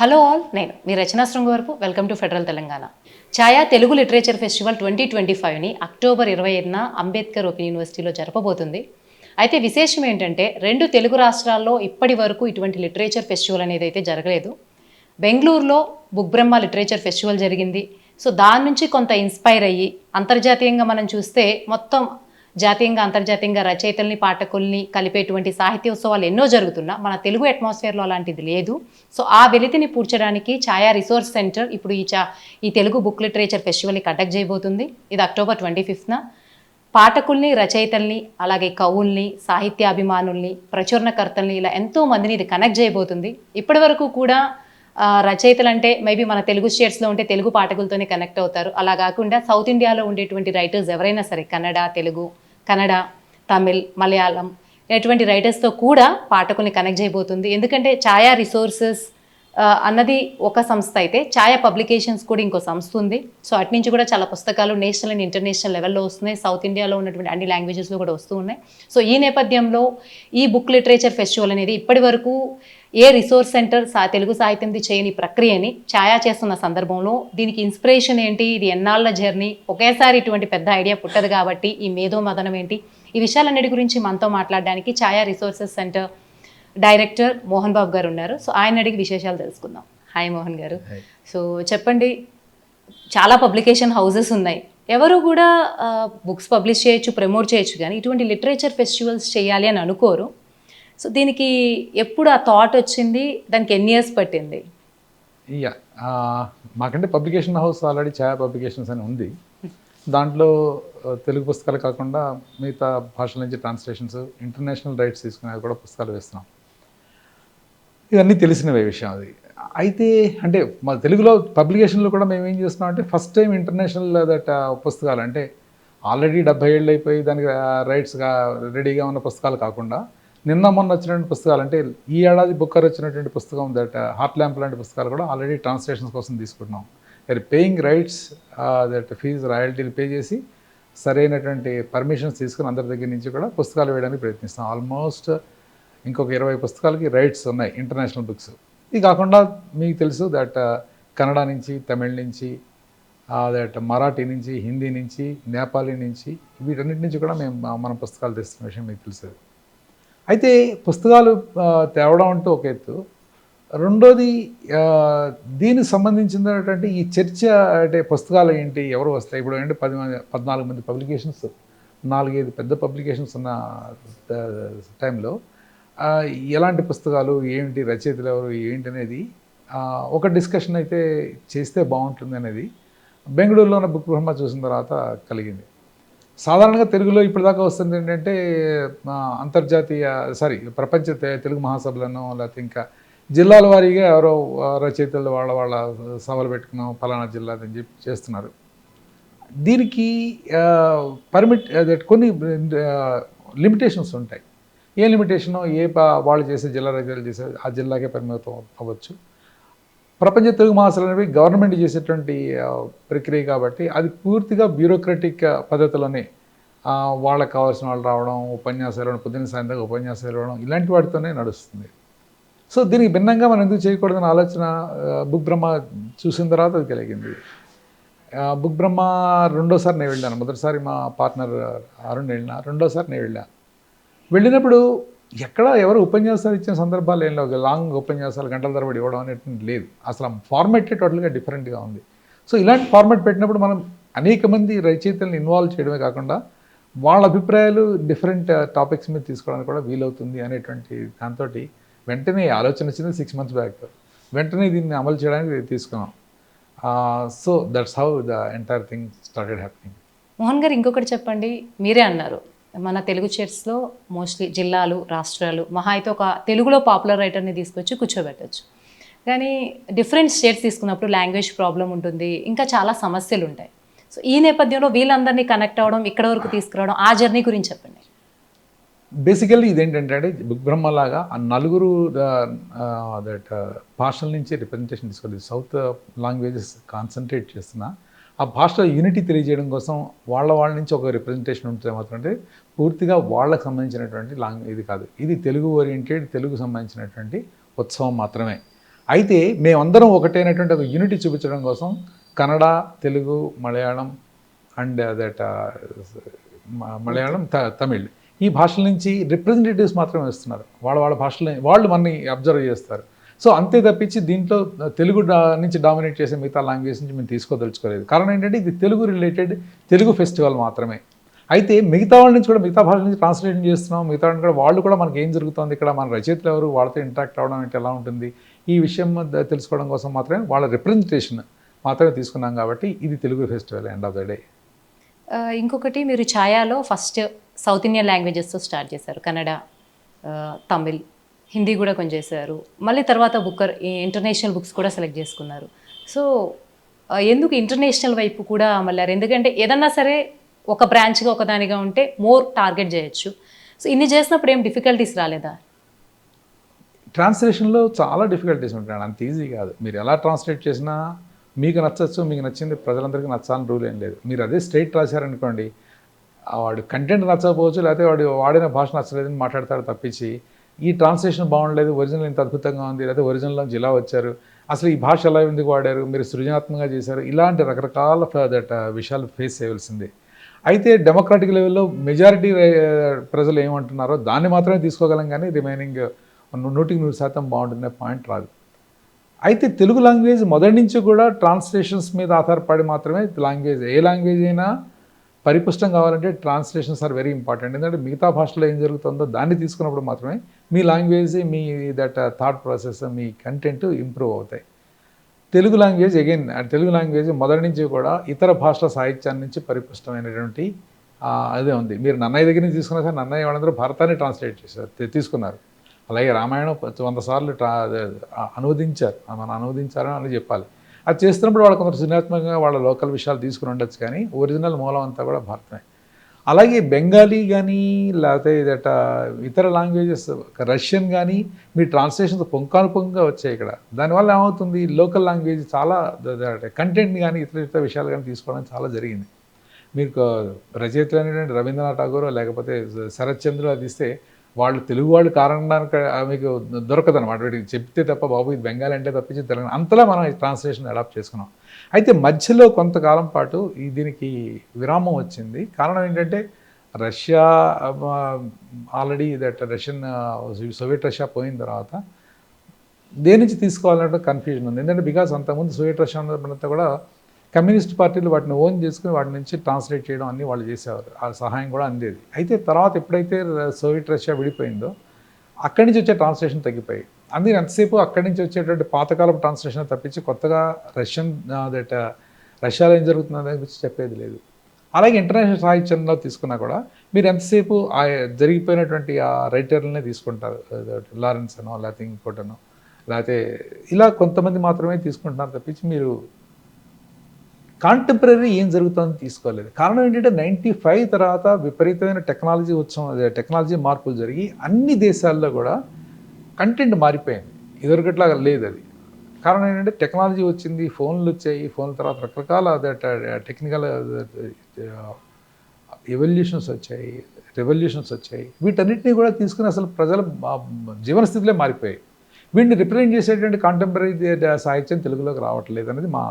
Hello all నేను మీ Rachana Srungavarapu welcome to Federal Telangana. Chaya Telugu literature festival twenty twenty ఫైవ్ని October ఇరవై ఐదున Ambedkar open యూనివర్సిటీలో జరపబోతుంది. అయితే విశేషం ఏంటంటే రెండు తెలుగు రాష్ట్రాల్లో ఇప్పటి వరకు ఇటువంటి లిటరేచర్ ఫెస్టివల్ అనేది అయితే జరగలేదు. బెంగళూరులో బుగ్బ్రహ్మ లిటరేచర్ ఫెస్టివల్ జరిగింది. సో దాని నుంచి కొంత ఇన్స్పైర్ అయ్యి అంతర్జాతీయంగా మనం చూస్తే మొత్తం జాతీయంగా అంతర్జాతీయంగా రచయితల్ని పాఠకుల్ని కలిపేటువంటి సాహిత్య ఉత్సవాలు ఎన్నో జరుగుతున్నా మన తెలుగు అట్మాస్ఫియర్లో అలాంటిది లేదు. సో ఆ వెలితిని పూడ్చడానికి ఛాయా రిసోర్స్ సెంటర్ ఇప్పుడు ఈ చా ఈ తెలుగు బుక్ లిటరేచర్ ఫెస్టివల్ని కండక్ట్ చేయబోతుంది. ఇది అక్టోబర్ ట్వంటీ ఫిఫ్త్న. పాఠకుల్ని రచయితల్ని అలాగే కవుల్ని సాహిత్యాభిమానుల్ని ప్రచురణకర్తల్ని ఇలా ఎంతో మందిని ఇది కనెక్ట్ చేయబోతుంది. ఇప్పటి వరకు కూడా రచయితలు అంటే మేబీ మన తెలుగు స్టేట్స్లో ఉంటే తెలుగు పాఠకులతోనే కనెక్ట్ అవుతారు. అలా కాకుండా సౌత్ ఇండియాలో ఉండేటువంటి రైటర్స్ ఎవరైనా సరే కన్నడ తెలుగు కన్నడ తమిళ్ మలయాళం ఇటువంటి రైటర్స్తో కూడా పాఠకుల్ని కనెక్ట్ చేయబోతుంది. ఎందుకంటే ఛాయా రిసోర్సెస్ అన్నది ఒక సంస్థ అయితే ఛాయా పబ్లికేషన్స్ కూడా ఇంకో సంస్థ ఉంది. సో అటు నుంచి కూడా చాలా పుస్తకాలు నేషనల్ అండ్ ఇంటర్నేషనల్ లెవెల్లో వస్తున్నాయి. సౌత్ ఇండియాలో ఉన్నటువంటి అన్ని లాంగ్వేజెస్లో కూడా వస్తూ ఉన్నాయి. సో ఈ నేపథ్యంలో ఈ బుక్ లిటరేచర్ ఫెస్టివల్ అనేది ఇప్పటి వరకు ఏ రిసోర్స్ సెంటర్ సా తెలుగు సాహిత్యంది చేయని ప్రక్రియని ఛాయా చేస్తున్న సందర్భంలో దీనికి ఇన్స్పిరేషన్ ఏంటి? ఇది ఎన్నాళ్ళ జర్నీ? ఒకేసారి ఇటువంటి పెద్ద ఐడియా పుట్టదు కాబట్టి ఈ మేధో మదనం ఏంటి? ఈ విషయాలన్నిటి గురించి మనతో మాట్లాడడానికి Chaya resources centre director Mohan Babu గారు ఉన్నారు. సో ఆయన అడిగి విశేషాలు తెలుసుకుందాం. హాయ్ మోహన్ గారు. సో చెప్పండి చాలా పబ్లికేషన్ హౌసెస్ ఉన్నాయి. ఎవరు కూడా బుక్స్ పబ్లిష్ చేయొచ్చు ప్రమోట్ చేయొచ్చు కానీ ఇటువంటి లిటరేచర్ ఫెస్టివల్స్ చేయాలి అని అనుకోరు. సో దీనికి ఎప్పుడు ఆ థాట్ వచ్చింది? దానికి ఎన్ని ఇయర్స్ పట్టింది? యా మాకంటే publication house already Chaya publications అని ఉంది. దాంట్లో తెలుగు పుస్తకాలు కాకుండా మిగతా భాషల నుంచి ట్రాన్స్లేషన్స్ ఇంటర్నేషనల్ రైట్స్ తీసుకునేవి కూడా పుస్తకాలు వేస్తున్నాం. ఇవన్నీ తెలిసినవే విషయం అది. అయితే అంటే మా తెలుగులో పబ్లికేషన్లో కూడా మేము ఏం చేస్తున్నాం అంటే ఫస్ట్ టైం ఇంటర్నేషనల్ దట్ పుస్తకాలు అంటే ఆల్రెడీ డెబ్బై ఏళ్ళు అయిపోయి దానికి రైట్స్గా రెడీగా ఉన్న పుస్తకాలు కాకుండా నిన్న మొన్న వచ్చినటువంటి పుస్తకాలు అంటే ఈ ఏడాది బుక్కర్ వచ్చినటువంటి పుస్తకం దట్ హార్ట్ ల్యాంప్ లాంటి పుస్తకాలు కూడా ఆల్రెడీ ట్రాన్స్లేషన్స్ కోసం తీసుకుంటున్నాం. మరి పేయింగ్ రైట్స్ దట్ ఫీజు రాయల్టీలు పే చేసి సరైనటువంటి పర్మిషన్స్ తీసుకుని అందరి దగ్గర నుంచి కూడా పుస్తకాలు వేయడానికి ప్రయత్నిస్తాం. ఆల్మోస్ట్ ఇంకొక ఇరవై పుస్తకాలకి రైట్స్ ఉన్నాయి ఇంటర్నేషనల్ బుక్స్ ఇది కాకుండా మీకు తెలుసు దట్ కన్నడ నుంచి తమిళ్ నుంచి దట్ మరాఠీ నుంచి హిందీ నుంచి నేపాలీ నుంచి వీటన్నిటి నుంచి కూడా మేము మన పుస్తకాలు తెస్తున్న విషయం మీకు తెలుసు. అయితే పుస్తకాలు తేవడం అంటూ ఒక ఎత్తు. రెండోది దీనికి సంబంధించినటువంటి ఈ చర్చ అంటే పుస్తకాలు ఏంటి ఎవరు వస్తాయి? ఇప్పుడు ఏంటి పది మంది పద్నాలుగు మంది పబ్లికేషన్స్ నాలుగైదు పెద్ద పబ్లికేషన్స్ ఉన్న టైంలో ఎలాంటి పుస్తకాలు ఏమిటి రచయితలు ఎవరు ఏంటి అనేది ఒక డిస్కషన్ అయితే చేస్తే బాగుంటుంది అనేది బెంగళూరులో ఉన్న బుక్ బ్రహ్మ చూసిన తర్వాత కలిగింది. సాధారణంగా తెలుగులో ఇప్పటిదాకా వస్తుంది ఏంటంటే అంతర్జాతీయ సారీ ప్రపంచ తెలుగు మహాసభలను లేకపోతే ఇంకా జిల్లాల వారీగా ఎవరో రచయితలు వాళ్ళ వాళ్ళ సభలు పెట్టుకున్నాం ఫలానా జిల్లా అని చెప్పి చేస్తున్నారు. దీనికి పర్మిట్ కొన్ని లిమిటేషన్స్ ఉంటాయి. ఏ లిమిటేషను ఏ వాళ్ళు చేసే జిల్లా రచయితలు చేసే ఆ జిల్లాకే పరిమితం అవ్వచ్చు. ప్రపంచ తెలుగు మాసాలు అనేవి గవర్నమెంట్ చేసేటువంటి ప్రక్రియ కాబట్టి అది పూర్తిగా బ్యూరోక్రటిక్ పద్ధతిలోనే వాళ్ళకి కావాల్సిన వాళ్ళు రావడం ఉపన్యాసాలు ఇవ్వడం పొద్దున్న సాయంత్రం ఉపన్యాసాలు ఇవ్వడం ఇలాంటి వాటితోనే నడుస్తుంది. సో దీనికి భిన్నంగా మనం ఎందుకు చేయకూడదన్న ఆలోచన బుక్ బ్రహ్మ చూసిన తర్వాత అది కలిగింది. బుక్ బ్రహ్మ రెండోసారి నేను వెళ్ళాను. మొదటిసారి మా పార్ట్నర్ అరుణ్ వెళ్ళిన రెండోసారి నేను వెళ్ళాను వెళ్ళినప్పుడు ఎక్కడ ఎవరు ఉపన్యాసాలు ఇచ్చిన సందర్భాలు ఏం లేవు. లాంగ్ ఉపన్యాసాలు గంటల తరబడి ఇవ్వడం అనేటువంటి లేదు. అసలు ఫార్మాటే టోటల్గా డిఫరెంట్గా ఉంది. సో ఇలాంటి ఫార్మాట్ పెట్టినప్పుడు మనం అనేక మంది రచయితలను ఇన్వాల్వ్ చేయడమే కాకుండా వాళ్ళ అభిప్రాయాలు డిఫరెంట్ టాపిక్స్ uh, మీద తీసుకోవడానికి కూడా వీలవుతుంది అనేటువంటి దాంతో వెంటనే ఆలోచన వచ్చింది సిక్స్ మంత్స్ బ్యాక్ వెంటనే దీన్ని అమలు చేయడానికి తీసుకున్నాం. So that's how the entire thing started happening Mohan గారు ఇంకొకటి చెప్పండి. మీరే అన్నారు. మన తెలుగు చైర్స్లో మోస్ట్లీ జిల్లాలు రాష్ట్రాలు మహా అయితే ఒక తెలుగులో పాపులర్ రైటర్ని తీసుకొచ్చి కూర్చోబెట్టచ్చు. కానీ డిఫరెంట్ స్టేట్స్ తీసుకున్నప్పుడు లాంగ్వేజ్ ప్రాబ్లం ఉంటుంది ఇంకా చాలా సమస్యలు ఉంటాయి. సో ఈ నేపథ్యంలో వీళ్ళందరినీ కనెక్ట్ అవ్వడం ఇక్కడ వరకు తీసుకురావడం ఆ జర్నీ గురించి చెప్పండి. బేసికల్లీ ఇదేంటంటే అంటే బ్రహ్మలాగా ఆ నలుగురు దట్ భాషల నుంచి రిప్రజెంటేషన్ తీసుకోవాలి సౌత్ లాంగ్వేజెస్ కాన్సన్ట్రేట్ చేస్తున్న ఆ భాషలో యూనిటీ తెలియజేయడం కోసం వాళ్ళ వాళ్ళ నుంచి ఒక రిప్రజెంటేషన్ ఉంటుంది మాత్రం అంటే పూర్తిగా వాళ్ళకి సంబంధించినటువంటి లాంగ్ ఇది కాదు. ఇది తెలుగు ఓరియంటెడ్ తెలుగు సంబంధించినటువంటి ఉత్సవం మాత్రమే. అయితే మేమందరం ఒకటైనటువంటి ఒక యూనిటీ చూపించడం కోసం కన్నడ తెలుగు మలయాళం అండ్ దట్ మలయాళం త- తమిళ్ ఈ భాషల నుంచి రిప్రజెంటేటివ్స్ మాత్రమే వస్తున్నారు. వాళ్ళ వాళ్ళ భాషలని వాళ్ళు మనని అబ్జర్వ్ చేస్తారు. సో అంతే తప్పించి దీంట్లో తెలుగు నుంచి డామినేట్ చేసే మిగతా లాంగ్వేజ్ నుంచి మేము తీసుకోదలుచుకోలేదు. కారణం ఏంటంటే ఇది తెలుగు రిలేటెడ్ తెలుగు ఫెస్టివల్ మాత్రమే. అయితే మిగతా వాళ్ళ నుంచి కూడా మిగతా భాషల నుంచి ట్రాన్స్లేషన్ చేస్తున్నాం. మిగతా వాళ్ళని కూడా వాళ్ళు కూడా మనకి ఏం జరుగుతుంది ఇక్కడ మన రచయితలు ఎవరు వాళ్ళతో ఇంటరాక్ట్ అవ్వడం అంటే ఎలా ఉంటుంది ఈ విషయం తెలుసుకోవడం కోసం మాత్రమే వాళ్ళ రిప్రజెంటేషన్ మాత్రమే తీసుకున్నాం కాబట్టి ఇది Telugu festival end of the day. ఇంకొకటి మీరు ఛాయాలో ఫస్ట్ సౌత్ ఇండియన్ లాంగ్వేజెస్తో స్టార్ట్ చేశారు కన్నడ తమిళ్. హిందీ కూడా కొంచెం చేశారు. మళ్ళీ తర్వాత బుక్కర్ ఇంటర్నేషనల్ బుక్స్ కూడా సెలెక్ట్ చేసుకున్నారు. సో ఎందుకు ఇంటర్నేషనల్ వైపు కూడా మళ్ళారు? ఎందుకంటే ఏదన్నా సరే ఒక బ్రాంచ్గా ఒకదానిగా ఉంటే మోర్ టార్గెట్ చేయొచ్చు. సో ఇన్ని చేసినప్పుడు ఏం డిఫికల్టీస్ రాలేదా? ట్రాన్స్లేషన్లో చాలా డిఫికల్టీస్ ఉంటాయి అంత ఈజీ కాదు. మీరు ఎలా ట్రాన్స్లేట్ చేసినా మీకు నచ్చచ్చు మీకు నచ్చింది ప్రజలందరికీ నచ్చాలని రూల్ ఏం లేదు. మీరు అదే స్ట్రైట్ రాశారనుకోండి వాడు కంటెంట్ నచ్చకపోవచ్చు లేకపోతే వాడు వాడిన భాష నచ్చలేదని మాట్లాడతాడు తప్పించి ఈ ట్రాన్స్లేషన్ బాగుండలేదు ఒరిజినల్ ఇంత అద్భుతంగా ఉంది లేకపోతే ఒరిజినల్ జిలా ఇలా వచ్చారు. అసలు ఈ భాష ఎలా ఎందుకు వాడారు? మీరు సృజనాత్మకంగా చేశారు. ఇలాంటి రకరకాల దట్ uh, విషయాలు ఫేస్ చేయవలసిందే. అయితే డెమోక్రాటిక్ లెవెల్లో మెజారిటీ ప్రజలు ఏమంటున్నారో దాన్ని మాత్రమే తీసుకోగలం కానీ రిమైనింగ్ uh, నూటికి నూరు శాతం బాగుంటుందనే పాయింట్ రాదు. అయితే తెలుగు లాంగ్వేజ్ మొదటి నుంచి కూడా ట్రాన్స్లేషన్స్ మీద ఆధారపడి మాత్రమే లాంగ్వేజ్ ఏ లాంగ్వేజ్ అయినా పరిపుష్టం కావాలంటే ట్రాన్స్లేషన్స్ ఆర్ వెరీ ఇంపార్టెంట్ ఎందుకంటే మిగతా భాషలో ఏం జరుగుతుందో దాన్ని తీసుకున్నప్పుడు మాత్రమే మీ లాంగ్వేజ్ మీ దట్ థాట్ ప్రాసెస్ మీ కంటెంట్ ఇంప్రూవ్ అవుతాయి. Telugu language again Telugu language మొదటి నుంచి కూడా ఇతర భాషల సాహిత్యాన్ని నుంచి పరిపుష్టమైనటువంటి అదే ఉంది. మీరు నన్నయ్య దగ్గర నుంచి తీసుకున్నా సరే నన్నయ్య వాళ్ళందరూ భారతాన్ని ట్రాన్స్లేట్ చేశారు తీసుకున్నారు. అలాగే రామాయణం వంద సార్లు ట్రా అనువదించారు. మనం అనువదించారని అని చెప్పాలి. అది చేస్తున్నప్పుడు వాళ్ళు కొంత సృజనాత్మకంగా వాళ్ళ లోకల్ విషయాలు తీసుకుని ఉండొచ్చు కానీ ఒరిజినల్ మూలం అంతా కూడా భారతమే. అలాగే బెంగాలీ కానీ లేకపోతే ఇదట ఇతర లాంగ్వేజెస్ రష్యన్ కానీ మీ ట్రాన్స్లేషన్స్ పొంకానుపొంగా వచ్చాయి ఇక్కడ. దానివల్ల ఏమవుతుంది? లోకల్ లాంగ్వేజ్ చాలా కంటెంట్ కానీ ఇతర ఇతర విషయాలు కానీ తీసుకోవడం చాలా జరిగింది. మీకు రచయితలు అనేటువంటి రవీంద్రనాథ్ ఠాగూర్ లేకపోతే శరత్చంద్ర అది ఇస్తే వాళ్ళు తెలుగు వాళ్ళు కారణానికి మీకు దొరకదు అనమాట వీటికి చెప్తే తప్ప బాబు ఇది బెంగాల్ అంటే తప్పించి తెలంగాణ అంతలా మనం ఈ ట్రాన్స్లేషన్ అడాప్ట్ చేసుకున్నాం. అయితే మధ్యలో కొంతకాలం పాటు ఈ దీనికి విరామం వచ్చింది. కారణం ఏంటంటే Russia already that Russian Soviet Russia పోయిన తర్వాత దేని నుంచి తీసుకోవాలన్నట్టు కన్ఫ్యూజన్ ఉంది. ఎందుకంటే బికాస్ అంతకుముందు సోవియట్ రష్యా ఉన్నదంతా కూడా కమ్యూనిస్ట్ పార్టీలు వాటిని ఓన్ చేసుకుని వాటి నుంచి ట్రాన్స్లేట్ చేయడం అన్ని వాళ్ళు చేసేవారు. ఆ సహాయం కూడా అందేది. అయితే తర్వాత ఎప్పుడైతే సోవియట్ రష్యా విడిపోయిందో అక్కడి నుంచి వచ్చే ట్రాన్స్లేషన్ తగ్గిపోయి. అందుకని ఎంతసేపు అక్కడి నుంచి వచ్చేటువంటి పాతకాలపు ట్రాన్స్లేషన్ తప్పించి కొత్తగా రష్యన్ దట్ రష్యాలో ఏం జరుగుతుందో గురించి చెప్పేది లేదు. అలాగే ఇంటర్నేషనల్ సాహిత్యంలో తీసుకున్నా కూడా మీరు ఎంతసేపు ఆ జరిగిపోయినటువంటి ఆ రైటర్లనే తీసుకుంటారు. లారెన్స్ అనో లేకపోతే ఇంకోటనో లేకపోతే ఇలా కొంతమంది మాత్రమే తీసుకుంటున్నారు తప్పించి మీరు కాంటెంపరీ ఏం జరుగుతుందని తీసుకోలేదు. కారణం ఏంటంటే నైంటీ ఫైవ్ తర్వాత విపరీతమైన టెక్నాలజీ ఉత్సవం టెక్నాలజీ మార్పులు జరిగి అన్ని దేశాల్లో కూడా కంటెంట్ మారిపోయింది. ఇదివరకట్లా లేదు అది. కారణం ఏంటంటే టెక్నాలజీ వచ్చింది ఫోన్లు వచ్చాయి ఫోన్ల తర్వాత రకరకాల టెక్నికల్ ఎవల్యూషన్స్ వచ్చాయి రెవల్యూషన్స్ వచ్చాయి. వీటన్నిటిని కూడా తీసుకుని అసలు ప్రజల జీవన స్థితిలో మారిపోయాయి. వీటిని రిప్రజెంట్ చేసేటువంటి కాంటెంపరీ సాహిత్యం తెలుగులోకి రావట్లేదు అనేది మా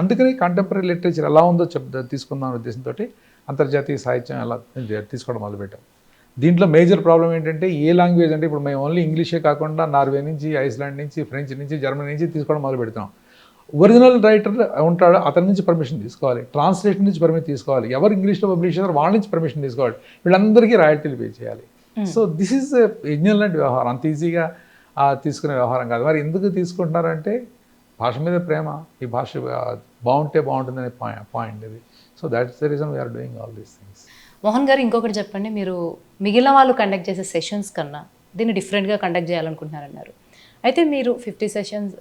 అందుకని కాంటెంపరీ లిటరేచర్ ఎలా ఉందో చెప్ తీసుకుందాం అనే ఉద్దేశంతో అంతర్జాతీయ సాహిత్యం ఎలా తీసుకోవడం మొదలుపెట్టాం. దీంట్లో మేజర్ ప్రాబ్లం ఏంటంటే ఏ లాంగ్వేజ్ అంటే ఇప్పుడు మేము ఓన్లీ ఇంగ్లీషే కాకుండా నార్వే నుంచి ఐస్లాండ్ నుంచి ఫ్రెంచ్ నుంచి జర్మనీ నుంచి తీసుకోవడం మొదలు పెడతాం ఒరిజినల్ రైటర్ ఉంటాడు అతని నుంచి పర్మిషన్ తీసుకోవాలి. ట్రాన్స్లేషన్ నుంచి పర్మిషన్ తీసుకోవాలి. ఎవరు ఇంగ్లీష్లో పబ్లిష్ చేస్తారో వాళ్ళ నుంచి పర్మిషన్ తీసుకోవాలి. వీళ్ళందరికీ రాయల్టీలు పే చేయాలి. సో దిస్ ఈజ్ యజ్ఞం లాంటి వ్యవహారం. అంత ఈజీగా తీసుకునే వ్యవహారం కాదు. మరి ఎందుకు తీసుకుంటున్నారంటే భాష మీద ప్రేమ. ఈ భాష బాగుంటే బాగుంటుందనే పాయింట్ ఇది. So that's the reason we are doing all these things Mohan గారు ఇంకొకటి చెప్పండి. మీరు మిగిలిన వాళ్ళు కండక్ట్ చేసే సెషన్స్ కన్నా దీన్ని డిఫరెంట్గా కండక్ట్ చేయాలనుకుంటున్నారన్నారు. అయితే మీరు ఫిఫ్టీ సెషన్స్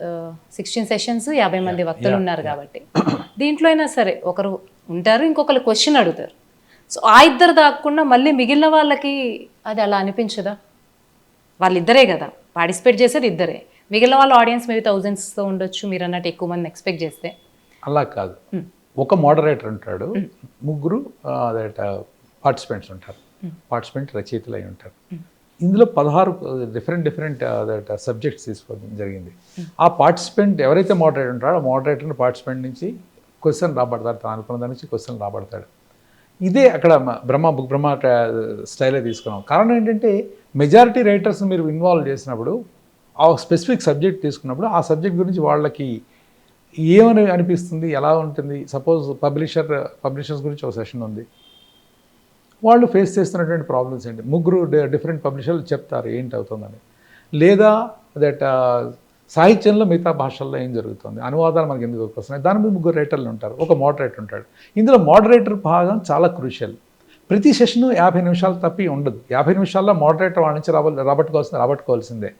సిక్స్టీన్ సెషన్స్ యాభై మంది వక్తలు ఉన్నారు కాబట్టి. దీంట్లో అయినా సరే ఒకరు ఉంటారు ఇంకొకరు క్వశ్చన్ అడుగుతారు. సో ఆ ఇద్దరు దాక్కుండా మళ్ళీ మిగిలిన వాళ్ళకి అది అలా అనిపించదా? వాళ్ళిద్దరే కదా. పార్టిసిపేట్ చేసేది ఇద్దరే. మిగిలిన వాళ్ళ ఆడియన్స్ మేబీ థౌజండ్స్తో ఉండొచ్చు మీరు అన్నట్టు ఎక్కువ మంది ఎక్స్పెక్ట్ చేస్తే. అలా కాదు. ఒక మోడరేటర్ ఉంటాడు ముగ్గురు పార్టిసిపెంట్స్ ఉంటారు. పార్టిసిపెంట్ రచయితలు అయి ఉంటారు. ఇందులో పదహారు డిఫరెంట్ డిఫరెంట్ సబ్జెక్ట్స్ తీసుకోవడం జరిగింది. ఆ పార్టిసిపెంట్ ఎవరైతే మోడరేటర్ ఉంటారో ఆ మోడరేటర్ పార్టిసిపెంట్ నుంచి క్వశ్చన్ రాబడతాడు తను అనుకున్న దాని నుంచి క్వశ్చన్ రాబడతాడు. ఇదే అక్కడ బ్రహ్మ బుక్ బ్రహ్మ స్టైలే తీసుకున్నాం. కారణం ఏంటంటే మెజారిటీ రైటర్స్ని మీరు ఇన్వాల్వ్ చేసినప్పుడు ఆ స్పెసిఫిక్ సబ్జెక్ట్ తీసుకున్నప్పుడు ఆ సబ్జెక్ట్ గురించి వాళ్ళకి ఏమని అనిపిస్తుంది ఎలా ఉంటుంది? సపోజ్ పబ్లిషర్ పబ్లిషర్స్ గురించి ఒక సెషన్ ఉంది. వాళ్ళు ఫేస్ చేస్తున్నటువంటి ప్రాబ్లమ్స్ ఏంటి? ముగ్గురు డిఫరెంట్ పబ్లిషర్లు చెప్తారు ఏంటి అవుతుందని. లేదా దట్ సాహిత్యంలో మిగతా భాషల్లో ఏం జరుగుతుంది? అనువాదాలు మనకి ఎందుకు వస్తున్నాయి? దాని మీద ముగ్గురు రైటర్లు ఉంటారు. ఒక మోడరేటర్ ఉంటాడు. ఇందులో మోడరేటర్ భాగం చాలా క్రూషియల్ ప్రతి సెషను యాభై నిమిషాలు తప్పి ఉండదు. యాభై నిమిషాల్లో మోడరేటర్ వాళ్ళ నుంచి రాబ రాబట్టుకోవాల్సింది రాబట్టుకోవాల్సిందే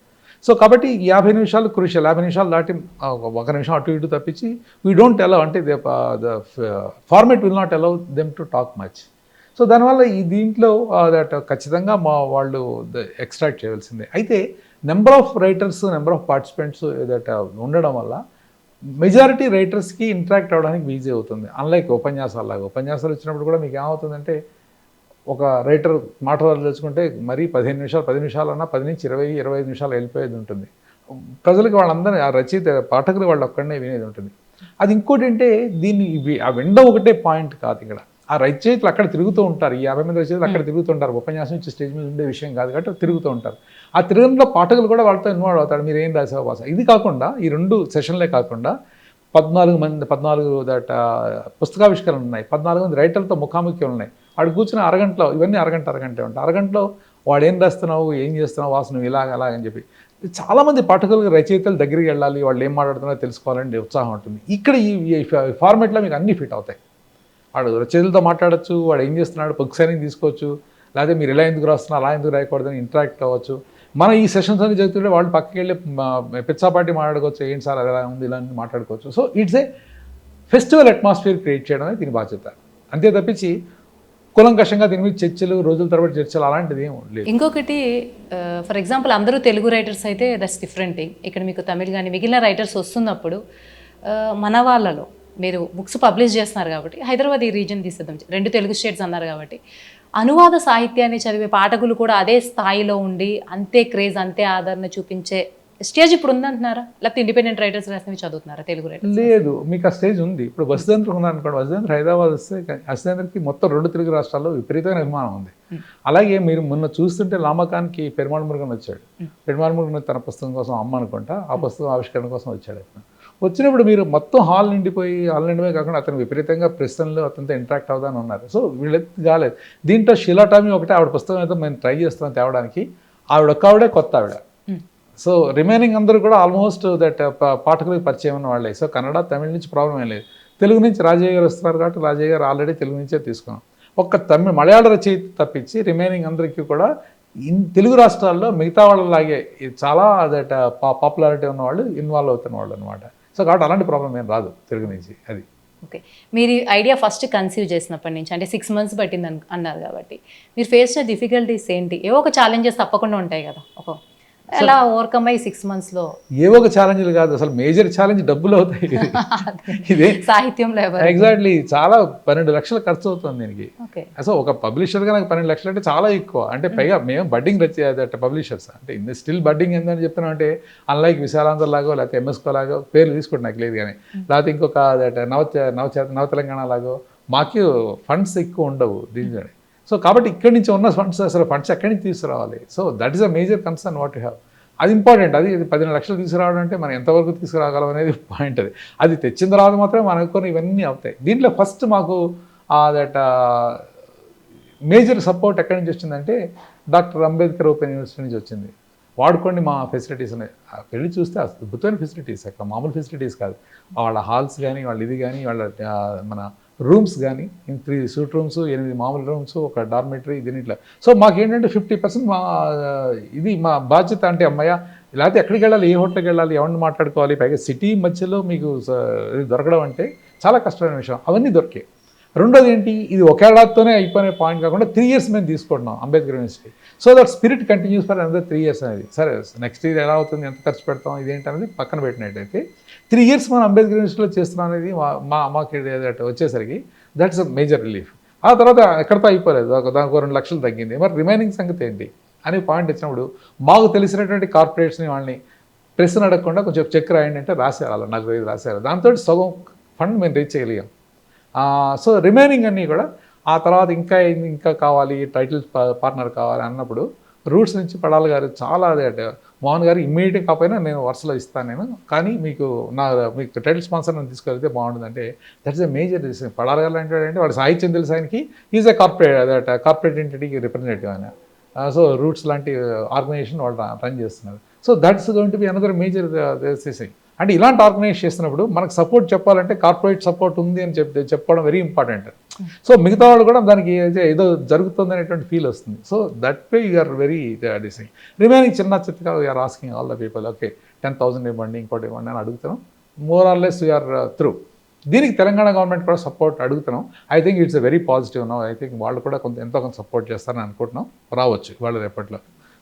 సో కాబట్టి యాభై నిమిషాలు క్రూషియల్ యాభై నిమిషాలు దాటి ఒక నిమిషం అటు ఇటు తప్పించి వీ డోంట్ అలౌ అంటే the format will not allow them to talk much so దానివల్ల ఈ దీంట్లో దట్ ఖచ్చితంగా మా వాళ్ళు ఎక్స్ట్రాక్ట్ చేయవలసిందే. అయితే number of writers number of participants ఏదైతే ఉండడం వల్ల మెజారిటీ రైటర్స్కి ఇంటరాక్ట్ అవ్వడానికి ఈజీ అవుతుంది. అన్లైక్ ఉపన్యాసాలు లాగా. ఉపన్యాసాలు వచ్చినప్పుడు కూడా మీకు ఏమవుతుందంటే ఒక రైటర్ మాట్లాడాలి తెలుసుకుంటే మరీ పదిహేను నిమిషాలు పది నిమిషాలన్నా పది నుంచి ఇరవై ఇరవై ఐదు నిమిషాలు వెళ్ళిపోయేది ఉంటుంది. ప్రజలకు వాళ్ళందరినీ ఆ రచయిత పాఠకులు వాళ్ళు ఒక్కడనే వినేది ఉంటుంది. అది ఇంకోటి అంటే దీన్ని ఆ వినడం ఒకటే పాయింట్ కాదు ఇక్కడ. ఆ రచయితలు అక్కడ తిరుగుతూ ఉంటారు. ఈ యాభై మంది రచయితలు అక్కడ తిరుగుతూ ఉంటారు ఉపన్యాసం ఇచ్చి స్టేజ్ మీద ఉండే విషయం కాదు కాబట్టి తిరుగుతూ ఉంటారు. ఆ తిరగడంలో పాఠకులు కూడా వాళ్ళతో ఇన్వాల్వ్ అవుతారు. మీరు ఏం రాసావు భాష ఇది కాకుండా ఈ రెండు సెషన్లే కాకుండా పద్నాలుగు మంది పద్నాలుగు దట్ పుస్తకావిష్కరణలు ఉన్నాయి. పద్నాలుగు మంది రైటర్లతో ముఖాముఖిలు ఉన్నాయి. వాడు కూర్చుని అరగంటలో ఇవన్నీ అరగంట అరగంటే ఉంటాయి. అరగంటలో వాడు ఏం రాస్తున్నావు ఏం చేస్తున్నావు వాసన ఇలాగ అలాగని చెప్పి. చాలామంది పాఠకులు రచయితలు దగ్గరికి వెళ్ళాలి. వాళ్ళు ఏం మాట్లాడుతున్నారో తెలుసుకోవాలని ఉత్సాహం ఉంటుంది. ఇక్కడ ఈ ఫార్మేట్లో మీకు అన్నీ ఫిట్ అవుతాయి. వాడు రచయితలతో మాట్లాడొచ్చు వాడు ఏం చేస్తున్నాడు బుక్ తీసుకోవచ్చు లేకపోతే మీరు ఇలా ఎందుకు రాస్తున్నారు అలా ఎందుకు రాయకూడదని ఇంటరాక్ట్ అవ్వచ్చు. మన ఈ సెషన్స్ అన్ని జరుగుతుంటే వాళ్ళు పక్కకి వెళ్ళి పిచ్చాపాటి మాట్లాడుకోవచ్చు ఏంటి సార్ అలా ఉంది ఇలా అని మాట్లాడుకోవచ్చు. So it's a festival atmosphere create చేయడం అనేది దీని బాధ్యత. అంతే తప్పించి కులంకషంగా దీని మీద చర్చలు రోజుల తర్వాత చర్చలు అలాంటిది ఏం లేదు ఇంకొకటి ఫర్ ఎగ్జాంపుల్ అందరూ తెలుగు రైటర్స్ అయితే దట్స్ డిఫరెంట్ థింగ్ ఇక్కడ మీకు తమిళ్ కానీ మిగిలిన రైటర్స్ వస్తున్నప్పుడు మన వాళ్ళలో మీరు బుక్స్ పబ్లిష్ చేస్తున్నారు కాబట్టి హైదరాబాద్ ఈ రీజన్ తీసేద్దాం. రెండు తెలుగు స్టేట్స్ అన్నారు కాబట్టి. అనువాద సాహిత్యాన్ని చదివే పాఠకులు కూడా అదే స్థాయిలో ఉండి అంతే క్రేజ్ అంతే ఆదరణ చూపించే స్టేజ్ ఇప్పుడు ఉందంటున్నారా? లేకపోతే ఇండిపెండెంట్ రైటర్స్ రాసినవి చదువుతున్నారా తెలుగు రైటర్స్ లేదు మీకు ఆ స్టేజ్ ఉంది. ఇప్పుడు వసుదేంద్ర ఉన్నాను అనుకోండి. వసుదేంద్ర హైదరాబాద్ వస్తే వసుదేంద్రకి మొత్తం రెండు తెలుగు రాష్ట్రాల్లో విపరీతమైన అభిమానం ఉంది. అలాగే మీరు మొన్న చూస్తుంటే లామకానికి పెరుమాళ్ మురుగన్ వచ్చాడు. పెరుమాళ్ మురుగన్ తన పుస్తకం కోసం అమ్మ అనుకుంటా ఆ పుస్తకం ఆవిష్కరణ కోసం వచ్చాడు అతను. వచ్చినప్పుడు మీరు మొత్తం హాల్ నిండిపోయి హాల్ నిండిపోయి కాకుండా అతను విపరీతంగా ప్రశ్నలు అతనితో ఇంటరాక్ట్ అవుదాని ఉన్నారు సో వీళ్ళకి కాలేదు. దీంట్లో శిలాటామి ఒకటే ఆవిడ పుస్తకం అయితే మేము ట్రై చేస్తున్నాం తేవడానికి. ఆవిడ ఒక్క ఆవిడే కొత్త ఆవిడ. సో రిమైనింగ్ అందరూ కూడా ఆల్మోస్ట్ దట్ పాఠకులకు పరిచయం ఉన్న వాళ్ళే. సో కన్నడ తమిళ నుంచి ప్రాబ్లం ఏం లేదు. తెలుగు నుంచి రాజయ్య గారు వస్తున్నారు కాబట్టి రాజయ్య గారు ఆల్రెడీ తెలుగు నుంచే తీసుకున్నాం. ఒక్క తమిళ మలయాళ రచయిత తప్పించి రిమైనింగ్ అందరికీ కూడా ఇన్ తెలుగు రాష్ట్రాల్లో మిగతా వాళ్ళలాగే చాలా దట్ పాపులారిటీ ఉన్న వాళ్ళు ఇన్వాల్వ్ అవుతున్న వాళ్ళు అనమాట సో కాబట్టి అలాంటి ప్రాబ్లం ఏం రాదు తెలుగు నుంచి అది. ఓకే. మీరు ఐడియా ఫస్ట్ కన్సీవ్ చేసినప్పటి నుంచి అంటే సిక్స్ మంత్స్ పట్టింది అన్నారు కాబట్టి మీరు ఫేస్ చేసిన డిఫికల్టీస్ ఏంటి? ఏవో ఒక ఛాలెంజెస్ తప్పకుండా ఉంటాయి కదా ఒక ఎలా ఓవర్కమ్ అయ్యి సిక్స్ మంత్స్లో ఏ ఒక ఛాలెంజ్లు కాదు. అసలు మేజర్ ఛాలెంజ్ డబ్బులు అవుతాయి. ఇది. ఎగ్జాక్ట్లీ చాలా పన్నెండు లక్షలు ఖర్చు అవుతుంది దీనికి. అసలు ఒక పబ్లిషర్గా నాకు పన్నెండు లక్షలు అంటే చాలా ఎక్కువ. అంటే పైగా మేము బడ్డింగ్ రచే పబ్లిషర్స్ అంటే ఇన్ స్టిల్ బడ్డింగ్ ఏందని చెప్తున్నాం అంటే అన్లైక్ విశాలాంధ్ర లాగో లేకపోతే ఎంఎస్కో లాగో పేర్లు తీసుకోండి నాకు లేదు కానీ. లేకపోతే ఇంకొక నవ నవ నవ తెలంగాణ లాగో మాకు ఫండ్స్ ఎక్కువ ఉండవు దీంట్లో సో కాబట్టి ఇక్కడి నుంచి ఉన్న ఫండ్స్ అసలు ఫండ్స్ ఎక్కడి నుంచి తీసుకురావాలి? So that is a major concern what you have అది ఇంపార్టెంట్ అది ఇది పదిహేను లక్షలు తీసుకురావడం అంటే మనం ఎంతవరకు తీసుకురాగలం అనేది పాయింట్ అది. అది తెచ్చిన తర్వాత మాత్రమే మనకు కొన్ని ఇవన్నీ అవుతాయి. దీంట్లో ఫస్ట్ మాకు దట్ మేజర్ సపోర్ట్ ఎక్కడి నుంచి వచ్చిందంటే డాక్టర్ అంబేద్కర్ ఓపెన్ యూనివర్సిటీ నుంచి వచ్చింది. వాడుకోండి మా ఫెసిలిటీస్ ఉన్నాయి. ఆ వెళ్ళి చూస్తే అద్భుతమైన ఫెసిలిటీస్ అక్కడ మామూలు ఫెసిలిటీస్ కాదు. వాళ్ళ హాల్స్ కానీ వాళ్ళ ఇది కానీ వాళ్ళ మన రూమ్స్ కానీ త్రీ సూట్ రూమ్స్ ఎనిమిది మామూలు రూమ్స్ ఒక డార్మెటరీ దీనిట్లా సో మాకేంటంటే ఫిఫ్టీ పర్సెంట్ మా ఇది మా బాధ్యత అంటే అమ్మాయ లేకపోతే ఎక్కడికి వెళ్ళాలి ఏ హోటల్కి వెళ్ళాలి ఎవరిని మాట్లాడుకోవాలి పైగా సిటీ మధ్యలో మీకు దొరకడం అంటే చాలా కష్టమైన విషయం. అవన్నీ దొరికాయి రెండోది ఏంటి ఇది ఒకేడాదితోనే అయిపోయిన పాయింట్ కాకుండా త్రీ ఇయర్స్ మేము తీసుకుంటున్నాం Ambedkar university. So that spirit continues for another three years అనేది. సరే నెక్స్ట్ ఇయర్ ఎలా అవుతుంది? ఎంత ఖర్చు పెడతాం? ఇదేంటి అనేది పక్కన పెట్టినట్టయితే త్రీ ఇయర్స్ మనం అంబేద్కర్ యూనివర్సిటీలో చేస్తున్నాం అనేది మా మా మాకు వచ్చేసరికి దట్స్ అ మేజర్ రిలీఫ్ ఆ తర్వాత ఎక్కడితో అయిపోలేదు. దానికి ఒక రెండు లక్షలు తగ్గింది. మరి రిమైనింగ్ సంగతి ఏంటి? అనే పాయింట్ వచ్చినప్పుడు మాకు తెలిసినటువంటి కార్పొరేట్స్ని వాళ్ళని ప్రశ్న అడగకుండా కొంచెం చెక్ రాయండి అంటే రాశారు అలా నలభై ఐదు రాశారు దాంతో సగం ఫండ్ మేము రీచ్ చేయగలిగాం సో రిమైనింగ్ అన్నీ కూడా ఆ తర్వాత ఇంకా ఏంది, ఇంకా కావాలి టైటిల్ పార్ట్నర్ కావాలి అన్నప్పుడు రూట్స్ నుంచి పడాలి గారు చాలా అదే మోహన్ గారు ఇమ్మీడియట్ కాకపోయినా నేను వరుసలో ఇస్తాను నేను. కానీ మీకు నా మీకు టైటిల్ స్పాన్సర్ నేను తీసుకెళ్తే బాగుంటుంది అంటే దట్స్ ఎ మేజర్ డిసిషన్ పడాలి గారు అంటే అంటే వాడు సాహిత్యం తెలుసు ఆయనకి. ఈజ్ ఎ కార్పొరేట్ అదే కార్పొరేట్ ఎంటిటీకి రిప్రజెంటేటివ్ ఆయన. సో రూట్స్ లాంటి ఆర్గనైజేషన్ వాళ్ళు రన్ చేస్తున్నారు so that's going to be another major decision అంటే ఇలాంటి ఆర్గనైజ్ చేసినప్పుడు మనకు సపోర్ట్ చెప్పాలంటే కార్పొరేట్ సపోర్ట్ ఉంది అని చెప్తే చెప్పడం వెరీ ఇంపార్టెంట్. సో మిగతా వాళ్ళు కూడా దానికి ఏదో- జరుగుతుంది అనేటువంటి ఫీల్ వస్తుంది. So that way you're very డిసింగ్ remaining చిన్న చిత్తగా you're asking all the people okay ten thousand ఇవ్వండి ఇంకోటి ఇవ్వండి అని అడుగుతాం more or less you're through దీనికి తెలంగాణ గవర్నమెంట్ కూడా సపోర్ట్ అడుగుతున్నాం. I think it's very positive no I think వాళ్ళు కూడా కొంత ఎంతో కొంత సపోర్ట్ చేస్తారని అనుకుంటున్నాం. రావచ్చు వాళ్ళ రేపట్లో.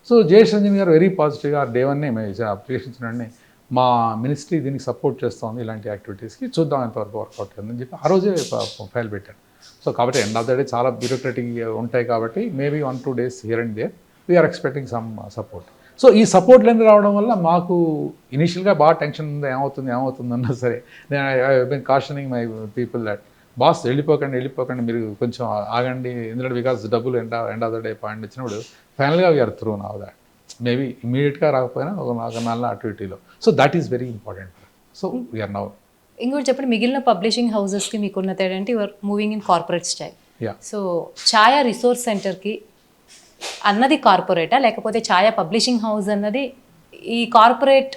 సో జయేష్ గారు వెరీ పాజిటివ్గా డే వన్నే మేము అప్లికేషన్ ఇచ్చినండి మా మినిస్ట్రీ దీనికి సపోర్ట్ చేస్తోంది ఇలాంటి యాక్టివిటీస్కి. చూద్దాం ఎంతవరకు వర్కౌట్ అయిందని చెప్పి ఆ రోజే ఫైల్ పెట్టాను సో కాబట్టి ఎండ్ ఆఫ్ ద డే చాలా బ్యూరోక్రటిక్ ఉంటాయి కాబట్టి maybe one two days here and there we're expecting some support so ఈ సపోర్ట్ లేని రావడం వల్ల మాకు ఇనిషియల్గా బాగా టెన్షన్ ఉంది ఏమవుతుంది ఏమవుతుంది అన్నా సరే. నేను I been cautioning my people that boss వెళ్ళిపోకండి వెళ్ళిపోకండి మీరు కొంచెం ఆగండి. ఎందుకంటే బికాస్ డబ్బులు end end of the day point ఇచ్చినప్పుడు ఫైనల్గా we're through now that maybe ఇమీడియట్గా రాకపోయినా ఒక నాలుగు నెలల అటు ఇటులో so that is very important so we're now ఇంకోటి చెప్పండి మిగిలిన పబ్లిషింగ్ హౌసెస్కి మీకున్న తేడా అంటే your moving in corporate style so Chaya resource సెంటర్కి అన్నది కార్పొరేటా లేకపోతే ఛాయా పబ్లిషింగ్ హౌస్ అన్నది ఈ కార్పొరేట్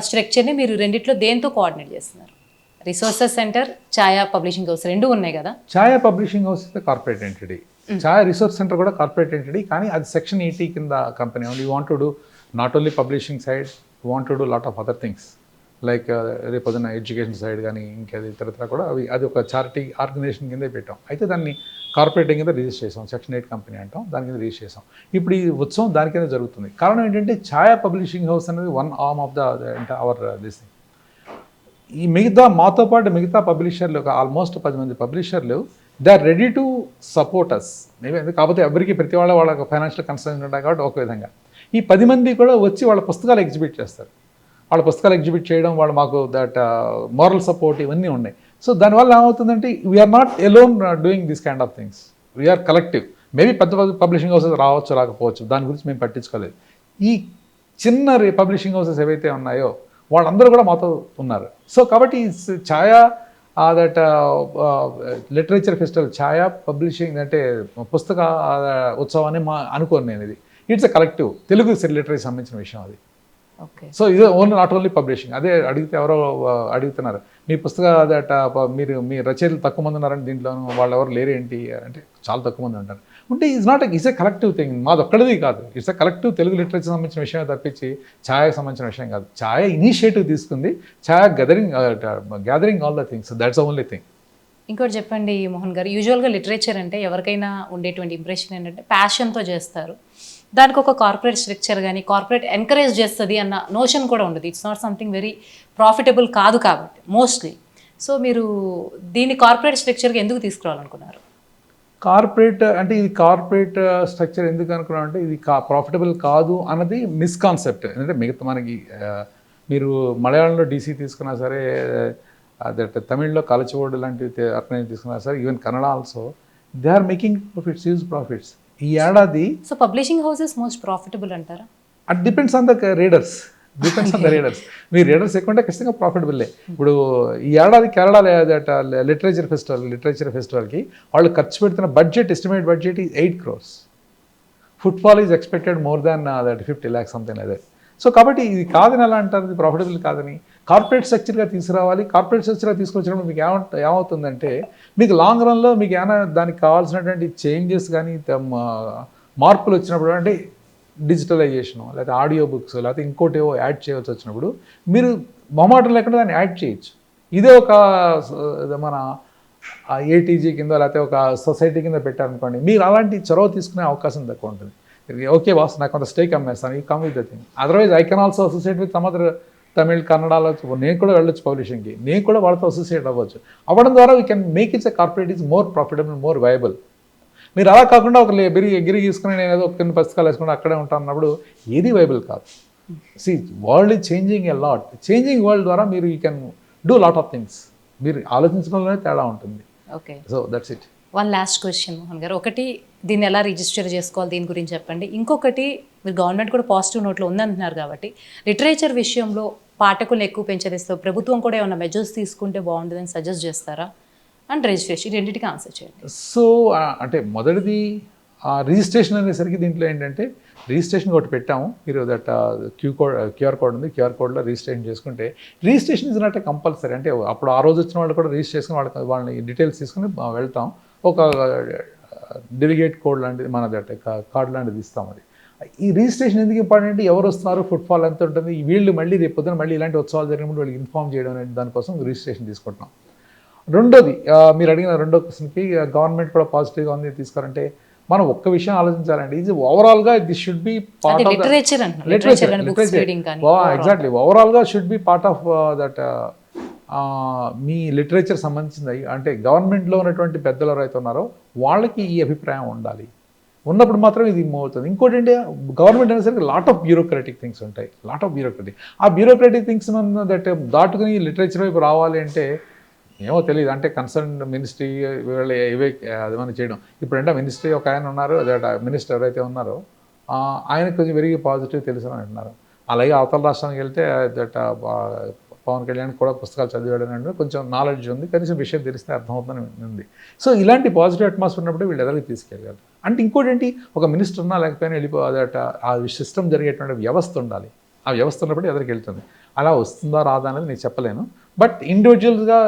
స్ట్రక్చర్ని మీరు రెండిట్లో దేంతో కోఆర్డినేట్ చేస్తున్నారు? Resources centre Chaya publishing house రెండు ఉన్నాయి కదా? Chaya publishing house corporate entity Chaya research centre కూడా కార్పొరేట్ ఎంటిటీ కానీ అది సెక్షన్ ఎయిటీ కింద company only want to do not only publishing side want to do lot of other things. Like రేపు పొద్దున్న education side కానీ ఇంకేది ఇతరత్ర కూడా అవి అది ఒక చారిటీ ఆర్గనైజేషన్ కిందే పెట్టాం. అయితే దాన్ని కార్పొరేటింగ్ కింద రిజిస్టర్ చేసాం. సెక్షన్ ఎయిట్ కంపెనీ అంటాం. దాని కింద రిజిస్టర్ చేసాం. ఇప్పుడు ఈ ఉత్సవం దాని కింద జరుగుతుంది. కారణం ఏంటంటే ఛాయా పబ్లిషింగ్ హౌస్ అనేది వన్ ఆర్మ్ ఆఫ్ ద అంటే అవర్ దిస్ థింగ్. ఈ మిగతా మాతో పాటు మిగతా పబ్లిషర్లు ఒక ఆల్మోస్ట్ పది మంది పబ్లిషర్లు they are ready to support us maybe కాకపోతే ఎవరికి ప్రతి వాళ్ళ వాళ్ళ ఫైనాన్షియల్ కన్సర్న్ ఉంటాయి కాబట్టి ఒక విధంగా. ఈ పది మంది కూడా వచ్చి వాళ్ళ పుస్తకాలు ఎగ్జిబిట్ చేస్తారు. వాళ్ళ పుస్తకాలు ఎగ్జిబిట్ చేయడం వాళ్ళు మాకు దట్ మోరల్ సపోర్ట్ ఇవన్నీ ఉన్నాయి. సో దానివల్ల ఏమవుతుందంటే we're not alone doing this kind of things we're collective maybe పెద్ద పెద్ద పబ్లిషింగ్ హౌసెస్ రావచ్చు రాకపోవచ్చు. దాని గురించి మేము పట్టించుకోలేదు. ఈ చిన్న పబ్లిషింగ్ హౌసెస్ ఏవైతే ఉన్నాయో వాళ్ళందరూ కూడా మాతో ఉన్నారు. సో కాబట్టి Chaya that literature festival Chaya publishing అంటే పుస్తక ఉత్సవాన్ని మా అనుకోను నేను ఇది. It's a collective Telugu literary సంబంధించిన విషయం అది. ఓకే సో ఇది ఓన్లీ నాట్ ఓన్లీ పబ్లిషింగ్ అదే అడిగితే ఎవరో అడుగుతున్నారు. మీ పుస్తక అదట ప- మీరు మీ రచయితలు తక్కువ మంది ఉన్నారని దీంట్లో వాళ్ళు ఎవరు లేరేంటి అంటే చాలా తక్కువ మంది ఉంటారు. అంటే is not it's a collective thing మాది ఒక్కడిది కాదు. It's a collective Telugu literature సంబంధించిన విషయం తప్పించి ఛాయకు సంబంధించిన విషయం కాదు. ఛాయ ఇనిషియేటివ్ తీసుకుంది. Chaya gathering gathering all the things that's only thing ఇంకోటి చెప్పండి మోహన్ గారు. యూజువల్గా లిటరేచర్ అంటే ఎవరికైనా ఉండేటువంటి ఇంప్రెషన్ ఏంటంటే ప్యాషన్తో చేస్తారు. దానికి ఒక కార్పొరేట్ స్ట్రక్చర్ కానీ కార్పొరేట్ ఎంకరేజ్ చేస్తుంది అన్న నోషన్ కూడా ఉండదు. It's not something very profitable కాదు కాబట్టి మోస్ట్లీ సో మీరు దీన్ని కార్పొరేట్ స్ట్రక్చర్కి ఎందుకు తీసుకురావాలనుకున్నారు? కార్పొరేట్ అంటే ఇది కార్పొరేట్ స్ట్రక్చర్ ఎందుకు అనుకున్నాం అంటే ఇది కా ప్రాఫిటబుల్ కాదు అన్నది మిస్కాన్సెప్ట్ ఎందుకంటే మిగతా మనకి మీరు మలయాళంలో డీసీ తీసుకున్నా సరే దట్ తమిళ్ళో కలచవోడ్ లాంటివి ఆర్గనైజ్ తీసుకున్నా సరే even Kannada also they are making profits use profits ఈ ఏడాది so publishing houses most profitable అంటారా? It depends on the readers depends on the readers me readers ఎక్కువ ఉంటే ఖచ్చితంగా ప్రాఫిటబుల్లే ఇప్పుడు ఈ ఏడాది కేరళ లిటరేచర్ ఫెస్టివల్ లిటరేచర్ ఫెస్టివల్కి వాళ్ళు ఖర్చు పెడుతున్న బడ్జెట్ ఎస్టిమేట్ బడ్జెట్ ఈ eight crores footfall is expected more than that fifty lakhs something అదే సో కాబట్టి ఇది కాదని ఎలా అంటారు? ఇది ప్రాఫిటబుల్ కాదని? కార్పొరేట్ స్ట్రక్చర్గా తీసుకురావాలి. కార్పొరేట్ స్ట్రక్చర్గా తీసుకొచ్చినప్పుడు మీకు ఏమంట ఏమవుతుందంటే మీకు లాంగ్ రన్లో మీకు ఏమైనా దానికి కావాల్సినటువంటి చేంజెస్ కానీ మార్పులు వచ్చినప్పుడు అంటే డిజిటలైజేషను లేకపోతే ఆడియో బుక్స్ లేకపోతే ఇంకోటి ఏవో యాడ్ చేయవలసి వచ్చినప్పుడు మీరు మొహమాటం లేకుండా దాన్ని యాడ్ చేయొచ్చు. ఇదే ఒక మన ఏటీజీ కింద లేకపోతే ఒక సొసైటీ కింద పెట్టారనుకోండి మీరు అలాంటి చొరవ తీసుకునే అవకాశం తక్కువ ఉంటుంది. ఓకే బాస్ నాకు కొంత స్టేక్ అమ్మేస్తాను. ఈ come with the thing otherwise I can also associate with some other Tamil కన్నడలో నేను కూడా వెళ్ళొచ్చు పబ్లిషింగ్కి. నేను కూడా వాళ్ళతో అసోసియేట్ అవ్వచ్చు. అవ్వడం ద్వారా we can make it's a corporate is more profitable more viable మీరు అలా కాకుండా ఒక బిరి గిరి తీసుకుని నేను ఏదో కొన్ని పుస్తకాలు వేసుకుని అక్కడే ఉంటాను అన్నప్పుడు ఏది వైబుల్ కాదు. See world is changing a lot changing world ద్వారా మీరు you can do lot of things మీరు ఆలోచించడంలోనే తేడా ఉంటుంది. Okay so that's it one last question Mohan garu. ఒకటి దీన్ని ఎలా రిజిస్టర్ చేసుకోవాలి దీని గురించి చెప్పండి. ఇంకొకటి మీరు గవర్నమెంట్ కూడా పాజిటివ్ నోట్లో ఉందంటున్నారు కాబట్టి లిటరేచర్ విషయంలో పాఠకులు ఎక్కువ పెంచేదిస్తూ ప్రభుత్వం కూడా ఏమైనా మెజర్స్ తీసుకుంటే బాగుంటుందని సజెస్ట్ చేస్తారా? అండ్ రిజిస్ట్రేషన్ రెండింటికి ఆన్సర్ చేయండి. సో అంటే మొదటిది ఆ రిజిస్ట్రేషన్ అనేసరికి దీంట్లో ఏంటంటే రిజిస్ట్రేషన్ ఒకటి పెట్టాము. మీరు that Q code QR code ఉంది క్యూఆర్ కోడ్లో రిజిస్ట్రేషన్ చేసుకుంటే రిజిస్ట్రేషన్ ఇస్ నాట్ కంపల్సరీ అంటే అప్పుడు ఆ రోజు వచ్చిన వాళ్ళు కూడా రిజిస్టర్ చేసుకుని వాళ్ళకి వాళ్ళని డీటెయిల్స్ తీసుకుని వెళ్తాం. ఒక డెలిగేట్ కోడ్ లాంటిది మన దట్ కార్డ్ లాంటిది ఇస్తాం అది. ఈ రిజిస్ట్రేషన్ ఎందుకు ఇంపార్టెంట్ ఎవరు వస్తున్నారు ఫుట్ఫాల్ ఎంత ఉంటుంది వీళ్ళు మళ్ళీ రేపు పొద్దున మళ్ళీ ఇలాంటి ఉత్సవాలు జరిగినప్పుడు వాళ్ళకి ఇన్ఫార్మ్ చేయడం అనే దానికోసం రిజిస్ట్రేషన్ తీసుకుంటున్నాం. రెండోది మీరు అడిగిన రెండో క్వశ్చన్కి గవర్నమెంట్ కూడా పాజిటివ్గా ఉంది తీసుకోవాలంటే మనం ఒక్క విషయం ఆలోచించాలండి ఇది ఓవరాల్గా this should be part of literature exactly ఓవరాల్గా should be part of that me literature సంబంధించింది. అంటే గవర్నమెంట్లో ఉన్నటువంటి పెద్దలు ఎవరైతే ఉన్నారో వాళ్ళకి ఈ అభిప్రాయం ఉండాలి. ఉన్నప్పుడు మాత్రం ఇది మూవ్ అవుతుంది. ఇంకోటి ఏంటి గవర్నమెంట్ అనేసరికి లాట్ ఆఫ్ బ్యూరోక్రటిక్ థింగ్స్ ఉంటాయి. లాట్ ఆఫ్ బ్యూరోక్రటిక్ ఆ బ్యూరోక్రటిక్ థింగ్స్ దట్ దాటుకుని లిటరేచర్ వైపు రావాలి అంటే ఏమో తెలియదు అంటే కన్సర్న్ మినిస్ట్రీ వీళ్ళు ఇవే అది మనం చేయడం. ఇప్పుడంటే మినిస్ట్రీ ఒక ఆయన ఉన్నారు అదే మినిస్టర్ ఎవరైతే ఉన్నారో ఆయన కొంచెం వెరీ పాజిటివ్ తెలుసు అని అంటున్నారు. అలాగే అవతల రాష్ట్రానికి వెళ్తే దట్ పవన్ కళ్యాణ్ కూడా పుస్తకాలు చదివాడని అంటే కొంచెం నాలెడ్జ్ ఉంది. కనీసం విషయం తెలిస్తే అర్థమవుతుందని ఉంది. సో ఇలాంటి పాజిటివ్ అట్మాస్ఫియర్ ఉన్నప్పుడు వీళ్ళు ఎదరికి తీసుకెళ్ళగలరు. అంటే ఇంకోటి ఏంటి? ఒక మినిస్టర్ ఉన్నా లేకపోయినా వెళ్ళిపో ఆ సిస్టమ్ జరిగేటువంటి వ్యవస్థ ఉండాలి. ఆ వ్యవస్థ ఉన్నప్పుడు ఎదరికి వెళ్తుంది. అలా వస్తుందా రాదా అనేది నేను చెప్పలేను. బట్ ఇండివిజువల్గా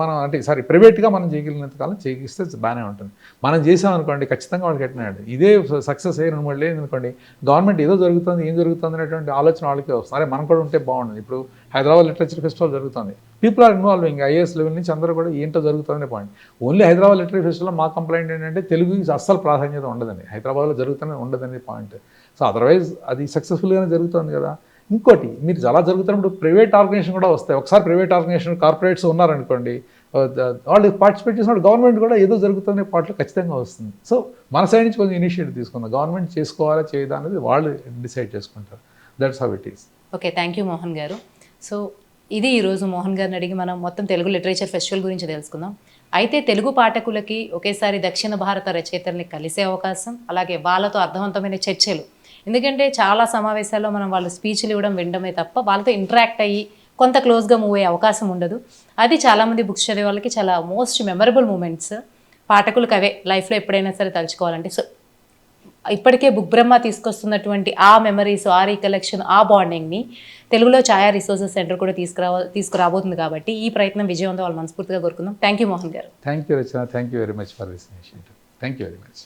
మనం అంటే సారీ ప్రైవేట్గా మనం చేయగలిగినంత కాలం చేయిస్తే బాగానే ఉంటుంది. మనం చేసామనుకోండి ఖచ్చితంగా వాళ్ళకి కట్టినాడు. ఇదే సక్సెస్ అయిన రెండు మూడు లేదు అనుకోండి గవర్నమెంట్ ఏదో జరుగుతుంది ఏం జరుగుతుంది అనేటువంటి ఆలోచన వాళ్ళకి వస్తుంది. అరే మనం కూడా ఉంటే బాగుంటుంది ఇప్పుడు హైదరాబాద్ లిటరేచర్ ఫెస్టివల్ జరుగుతుంది. People are involving IAS level నుంచి అందరూ కూడా ఏంటో జరుగుతుందనే పాయింట్ ఓన్లీ హైదరాబాద్ లిటరీ ఫెస్టివల్లో మా కంప్లైంట్ ఏంటంటే తెలుగు అస్సలు ప్రాధాన్యత ఉండదండి. హైదరాబాద్లో జరుగుతూనే ఉండదనే పాయింట్ సో అదర్వైజ్ అది సక్సెస్ఫుల్గానే జరుగుతుంది కదా. ఇంకోటి మీరు అలా జరుగుతున్నప్పుడు ప్రైవేట్ ఆర్గనైజేషన్ కూడా వస్తాయి. ఒకసారి ప్రైవేట్ ఆర్గనైజేషన్ కార్పొరేట్స్ ఉన్నారనుకోండి వాళ్ళు పార్టిసిపేట్ చేసినప్పుడు గవర్నమెంట్ కూడా ఏదో జరుగుతుందనే పాటలు ఖచ్చితంగా వస్తుంది. సో మన సైడ్ నుంచి కొంచెం ఇనిషియేటివ్ తీసుకుందాం. గవర్నమెంట్ చేసుకోవాలా చేయదా అనేది వాళ్ళు డిసైడ్ చేసుకుంటారు. That's how it is okay thank you Mohan garu. So ఇది ఈరోజు మోహన్ గారిని అడిగి మనం మొత్తం తెలుగు లిటరేచర్ ఫెస్టివల్ గురించి తెలుసుకుందాం. అయితే తెలుగు పాఠకులకి ఒకేసారి దక్షిణ భారత రచయితల్ని కలిసే అవకాశం అలాగే వాళ్ళతో అర్థవంతమైన చర్చలు ఎందుకంటే చాలా సమావేశాల్లో మనం వాళ్ళు స్పీచ్లు ఇవ్వడం వినడమే తప్ప వాళ్ళతో ఇంటరాక్ట్ అయ్యి కొంత క్లోజ్గా మూవ్ అయ్యే అవకాశం ఉండదు. అది చాలామంది బుక్స్ చదివే వాళ్ళకి చాలా మోస్ట్ మెమరబుల్ మూమెంట్స్. పాఠకులకు అవే లైఫ్లో ఎప్పుడైనా సరే తలుచుకోవాలంటే. సో ఇప్పటికే బుక్ బ్రహ్మ తీసుకొస్తున్నటువంటి ఆ మెమరీస్ ఆ రీకలెక్షన్ ఆ బాండింగ్ని తెలుగులో ఛాయా రిసోర్సెస్ సెంటర్ కూడా తీసుకురావ తీసుకురాబోతుంది కాబట్టి ఈ ప్రయత్నం విజయవంతం వాళ్ళు మనస్ఫూర్తిగా కోరుకుందాం. Thank you Mohan garu. Thank you Rachana. Thank you very much for this thank you very much.